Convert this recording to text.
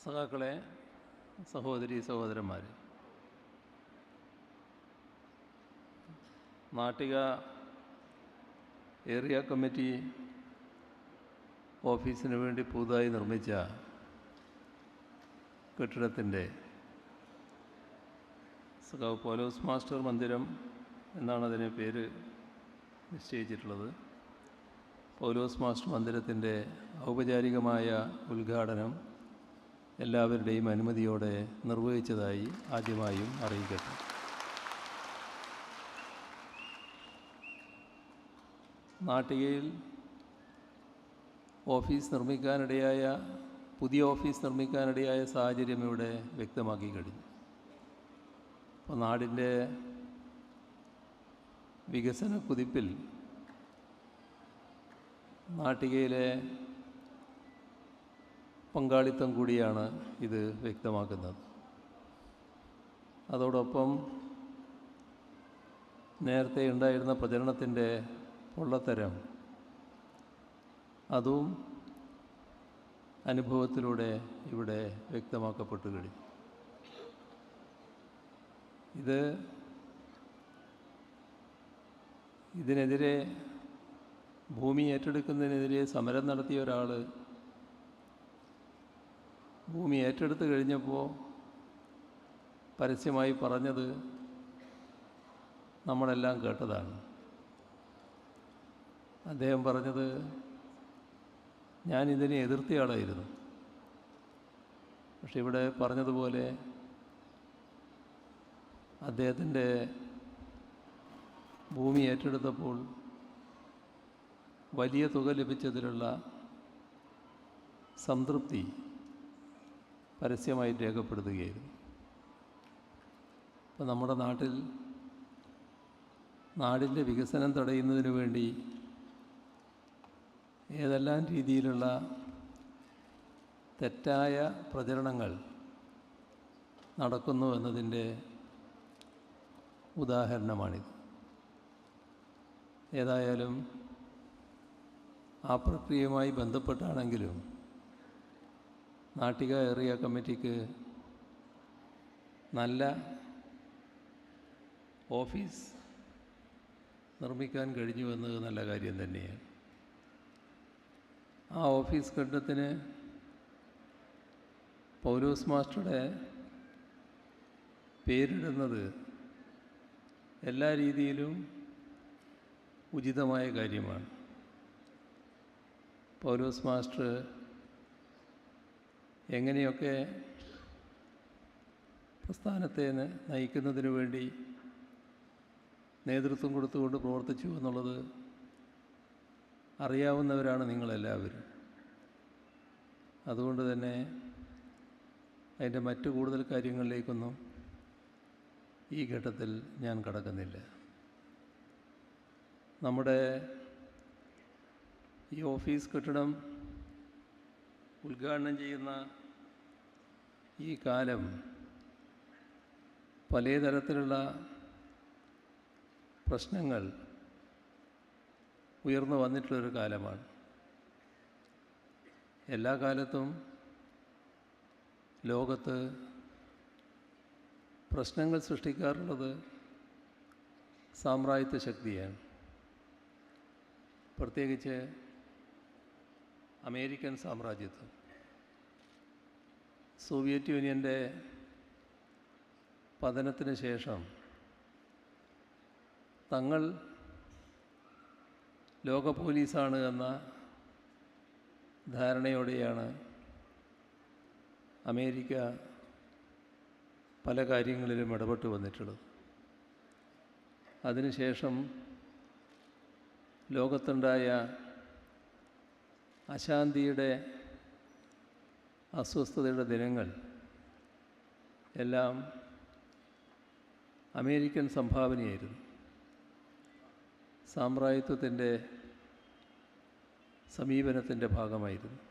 സഖാക്കളെ സഹോദരി സഹോദരന്മാർ നാട്ടിക ഏരിയ കമ്മിറ്റി ഓഫീസിന് വേണ്ടി പുതുതായി നിർമ്മിച്ച കെട്ടിടത്തിന്റെ സഖാവ് പോലോസ് മാസ്റ്റർ മന്ദിരം എന്നാണ് അതിന് പേര് നിശ്ചയിച്ചിട്ടുള്ളത്. പൗലോസ് മാസ്റ്റർ മന്ദിരത്തിന്റെ ഔപചാരികമായ ഉദ്ഘാടനം എല്ലാവരുടെയും അനുമതിയോടെ നിർവഹിച്ചതായി ആദ്യമായും അറിയിക്കട്ടെ. നാട്ടികയിൽ ഓഫീസ് നിർമ്മിക്കാനിടയായ പുതിയ ഓഫീസ് നിർമ്മിക്കാനിടയായ സാഹചര്യം ഇവിടെ വ്യക്തമാക്കി കഴിഞ്ഞു. അപ്പോൾ നാടിന്റെ വികസന കുതിപ്പിൽ നാട്ടികയിലെ പങ്കാളിത്തം കൂടിയാണ് ഇത് വ്യക്തമാക്കുന്നത്. അതോടൊപ്പം നേരത്തെ ഉണ്ടായിരുന്ന പ്രചരണത്തിന്റെ പൊള്ളത്തരം അതും അനുഭവത്തിലൂടെ ഇവിടെ വ്യക്തമാക്കപ്പെട്ടു കഴിഞ്ഞു. ഇത് ഇതിനെതിരെ ഭൂമി ഏറ്റെടുക്കുന്നതിനെതിരെ സമരം നടത്തിയ ഒരാൾ ഭൂമി ഏറ്റെടുത്ത് കഴിഞ്ഞപ്പോൾ പരസ്യമായി പറഞ്ഞത് നമ്മളെല്ലാം കേട്ടതാണ്. അദ്ദേഹം പറഞ്ഞത് ഞാൻ ഇതിനെ എതിർത്തയാളായിരുന്നു പക്ഷെ ഇവിടെ പറഞ്ഞതുപോലെ അദ്ദേഹത്തിന്റെ ഭൂമി ഏറ്റെടുത്തപ്പോൾ വലിയ തുക ലഭിച്ചതിലുള്ള സംതൃപ്തി പരസ്യമായി രേഖപ്പെടുത്തുകയായിരുന്നു. അപ്പോൾ നമ്മുടെ നാട്ടിൽ നാടിന്റെ വികസനം തടയുന്നതിന് വേണ്ടി ഏതെല്ലാം രീതിയിലുള്ള തെറ്റായ പ്രചരണങ്ങൾ നടക്കുന്നു എന്നതിന്റെ ഉദാഹരണമാണിത്. ഏതായാലും ആ പ്രക്രിയയുമായി ബന്ധപ്പെട്ടാണെങ്കിലും നാട്ടിക ഏറിയ കമ്മിറ്റിക്ക് നല്ല ഓഫീസ് നിർമ്മിക്കാൻ കഴിഞ്ഞു എന്നത് നല്ല കാര്യം തന്നെയാണ്. ആ ഓഫീസ് കെട്ടിടത്തിന് പൗലോസ് മാസ്റ്ററുടെ പേരിടുന്നത് എല്ലാ രീതിയിലും ഉചിതമായ കാര്യമാണ്. പൗലോസ് മാസ്റ്റർ എങ്ങനെയൊക്കെ പ്രസ്ഥാനത്തെ നയിക്കുന്നതിന് വേണ്ടി നേതൃത്വം കൊടുത്തുകൊണ്ട് പ്രവർത്തിച്ചു എന്നുള്ളത് അറിയാവുന്നവരാണ് നിങ്ങളെല്ലാവരും. അതുകൊണ്ട് തന്നെ അതിന്റെ മറ്റു കൂടുതൽ കാര്യങ്ങളിലേക്കൊന്നും ഈ ഘട്ടത്തിൽ ഞാൻ കടക്കുന്നില്ല. നമ്മുടെ ഈ ഓഫീസ് കെട്ടിടം ഉദ്ഘാടനം ചെയ്യുന്ന ഈ കാലം പല തരത്തിലുള്ള പ്രശ്നങ്ങൾ ഉയർന്നു വന്നിട്ടുള്ളൊരു കാലമാണ്. എല്ലാ കാലത്തും ലോകത്ത് പ്രശ്നങ്ങൾ സൃഷ്ടിക്കാറുള്ളത് സാമ്രാജ്യത്വ ശക്തിയാണ്. പ്രത്യേകിച്ച് അമേരിക്കൻ സാമ്രാജ്യത്വം സോവിയറ്റ് യൂണിയന്റെ പതനത്തിന് ശേഷം തങ്ങൾ ലോക പോലീസാണ് എന്ന ധാരണയോടെയാണ് അമേരിക്ക പല കാര്യങ്ങളിലും ഇടപെട്ട് വന്നിട്ടുള്ളത്. അതിനുശേഷം ലോകത്തുണ്ടായ അശാന്തിയുടെ അസ്വസ്ഥതയുടെ ദിനങ്ങൾ എല്ലാം അമേരിക്കൻ സംഭാവനയായിരുന്നു. സാമ്രാജ്യത്വത്തിന്റെ സമീപനത്തിന്റെ ഭാഗമായിരുന്നു.